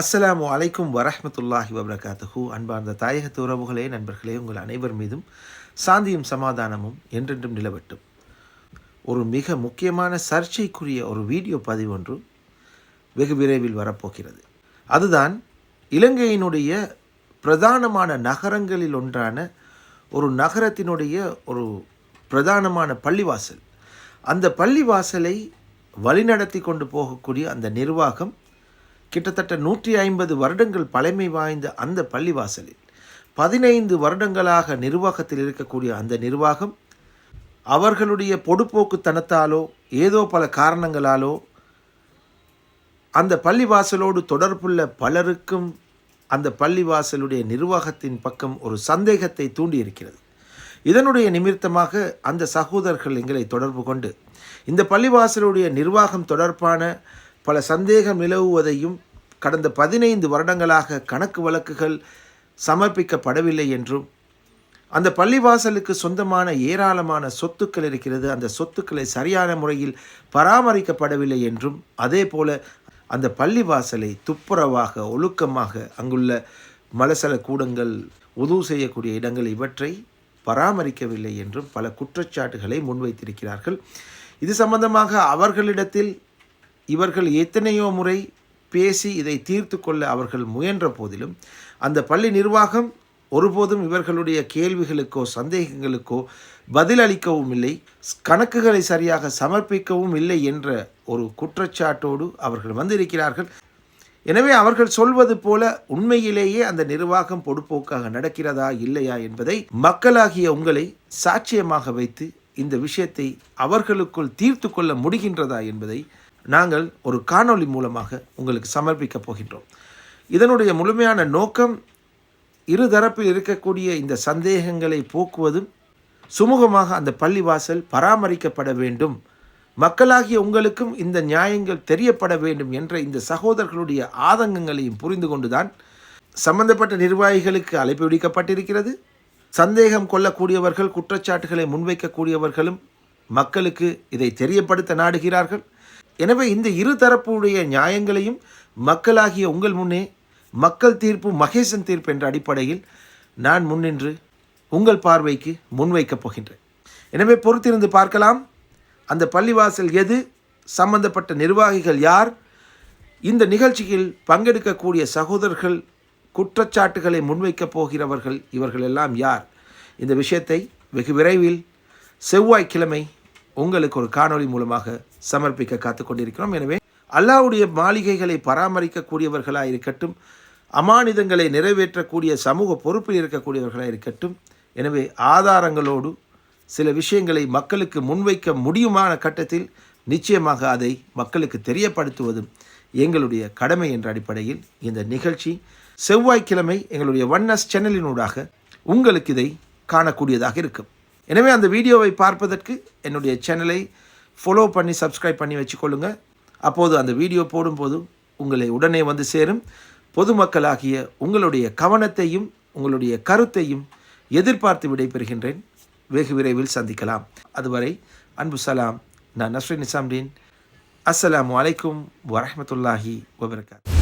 அஸ்ஸலாமு அலைக்கும் வரஹ்மத்துல்லாஹி வபரகாத்துஹு. அன்பார்ந்த தாயகத்து உறவுகளே நண்பர்களே உங்கள் அனைவர் மீதும் சாந்தியும் சமாதானமும் என்றென்றும் நிலவட்டும். ஒரு மிக முக்கியமான சர்ச்சைக்குரிய ஒரு வீடியோ பதிவு ஒன்று வெகு விரைவில் வரப்போகிறது. அதுதான் இலங்கையினுடைய பிரதானமான நகரங்களில் ஒன்றான ஒரு நகரத்தினுடைய ஒரு பிரதானமான பள்ளிவாசல். அந்த பள்ளிவாசலை வழிநடத்தி கொண்டு போகக்கூடிய அந்த நிர்வாகம் கிட்டத்தட்ட நூற்றி ஐம்பது வருடங்கள் பழமை வாய்ந்த அந்த பள்ளிவாசலில் பதினைந்து வருடங்களாக நிர்வாகத்தில் இருக்கக்கூடிய அந்த நிர்வாகம் அவர்களுடைய பொடுப்போக்குத்தனத்தாலோ ஏதோ பல காரணங்களாலோ அந்த பள்ளிவாசலோடு தொடர்புள்ள பலருக்கும் அந்த பள்ளிவாசலுடைய நிர்வாகத்தின் பக்கம் ஒரு சந்தேகத்தை தூண்டியிருக்கிறது. இதனுடைய நிமித்தமாக அந்த சகோதரர்கள் எங்களை தொடர்பு கொண்டு இந்த பள்ளிவாசலுடைய நிர்வாகம் தொடர்பான பல சந்தேகம் நிலவுவதையும் கடந்த பதினைந்து வருடங்களாக கணக்கு வழக்குகள் சமர்ப்பிக்கப்படவில்லை என்றும் அந்த பள்ளிவாசலுக்கு சொந்தமான ஏராளமான சொத்துக்கள் இருக்கிறது அந்த சொத்துக்களை சரியான முறையில் பராமரிக்கப்படவில்லை என்றும் அதே போல அந்த பள்ளிவாசலை துப்புரவாக ஒழுக்கமாக அங்குள்ள மலசல கூடங்கள் உதவு செய்யக்கூடிய இடங்கள் இவற்றை பராமரிக்கவில்லை என்றும் பல குற்றச்சாட்டுகளை முன்வைத்திருக்கிறார்கள். இது சம்பந்தமாக அவர்களிடத்தில் இவர்கள் எத்தனையோ முறை பேசி இதை தீர்த்து கொள்ள அவர்கள் முயன்ற போதிலும் அந்த பள்ளி நிர்வாகம் ஒருபோதும் இவர்களுடைய கேள்விகளுக்கோ சந்தேகங்களுக்கோ பதிலளிக்கவும் இல்லை கணக்குகளை சரியாக சமர்ப்பிக்கவும் இல்லை என்ற ஒரு குற்றச்சாட்டோடு அவர்கள் வந்திருக்கிறார்கள். எனவே அவர்கள் சொல்வது போல உண்மையிலேயே அந்த நிர்வாகம் பொடுப்போக்காக நடக்கிறதா இல்லையா என்பதை மக்களாகிய உங்களை சாட்சியமாக வைத்து இந்த விஷயத்தை அவர்களுக்குள் தீர்த்து கொள்ள முடிகின்றதா என்பதை நாங்கள் ஒரு காணொளி மூலமாக உங்களுக்கு சமர்ப்பிக்கப் போகின்றோம். இதனுடைய முழுமையான நோக்கம் இருதரப்பில் இருக்கக்கூடிய இந்த சந்தேகங்களை போக்குவதும் சுமூகமாக அந்த பள்ளிவாசல் பராமரிக்கப்பட வேண்டும். மக்களாகிய உங்களுக்கும் இந்த நியாயங்கள் தெரியப்பட வேண்டும் என்ற இந்த சகோதரர்களுடைய ஆதங்கங்களையும் புரிந்து கொண்டுதான் சம்பந்தப்பட்ட நிர்வாகிகளுக்கு அழைப்பு விடுக்கப்பட்டிருக்கிறது. சந்தேகம் கொள்ளக்கூடியவர்கள் குற்றச்சாட்டுகளை முன்வைக்கக்கூடியவர்களும் மக்களுக்கு இதை தெரியப்படுத்த நாடுகிறார்கள். எனவே இந்த இரு தரப்புடைய நியாயங்களையும் மக்களாகிய உங்கள் முன்னே மக்கள் தீர்ப்பு மகேசன் தீர்ப்பு என்ற அடிப்படையில் நான் முன்னின்று உங்கள் பார்வைக்கு முன்வைக்கப் போகின்றேன். எனவே பொறுத்திருந்து பார்க்கலாம். அந்த பள்ளிவாசல் எது? சம்பந்தப்பட்ட நிர்வாகிகள் யார்? இந்த நிகழ்ச்சியில் பங்கெடுக்கக்கூடிய சகோதரர்கள் குற்றச்சாட்டுகளை முன்வைக்கப் போகிறவர்கள் இவர்கள் எல்லாம் யார்? இந்த விஷயத்தை வெகு விரைவில் செவ்வாய்க்கிழமை உங்களுக்கு ஒரு காணொளி மூலமாக சமர்ப்பிக்க காத்து கொண்டிருக்கிறோம் எனவே அல்லாவுடைய மாளிகைகளை பராமரிக்கக்கூடியவர்களாக இருக்கட்டும் அமானிதங்களை நிறைவேற்றக்கூடிய சமூக பொறுப்பில் இருக்கக்கூடியவர்களாக இருக்கட்டும் எனவே ஆதாரங்களோடு சில விஷயங்களை மக்களுக்கு முன்வைக்க முடியுமான கட்டத்தில் நிச்சயமாக அதை மக்களுக்கு தெரியப்படுத்துவதும் எங்களுடைய கடமை என்ற அடிப்படையில் இந்த நிகழ்ச்சி செவ்வாய்க்கிழமை எங்களுடைய ஒன்னஸ் சேனலினூடாக உங்களுக்கு இதை காணக்கூடியதாக இருக்கும். எனவே அந்த வீடியோவை பார்ப்பதற்கு என்னுடைய சேனலை ஃபாலோ பண்ணி சப்ஸ்கிரைப் பண்ணி வச்சுக்கொள்ளுங்க. அப்போது அந்த வீடியோ போடும்போது உங்களை உடனே வந்து சேரும். பொதுமக்களாகிய உங்களுடைய கவனத்தையும் உங்களுடைய கருத்தையும் எதிர்பார்த்து விடைபெறுகின்றேன். வெகு விரைவில் சந்திக்கலாம். அதுவரை அன்பு சலாம் நான் நஸ்ரின் நிசாம்தீன். அஸ்ஸலாமு அலைக்கும் வரமத்துல்லாஹி வபரகாத்.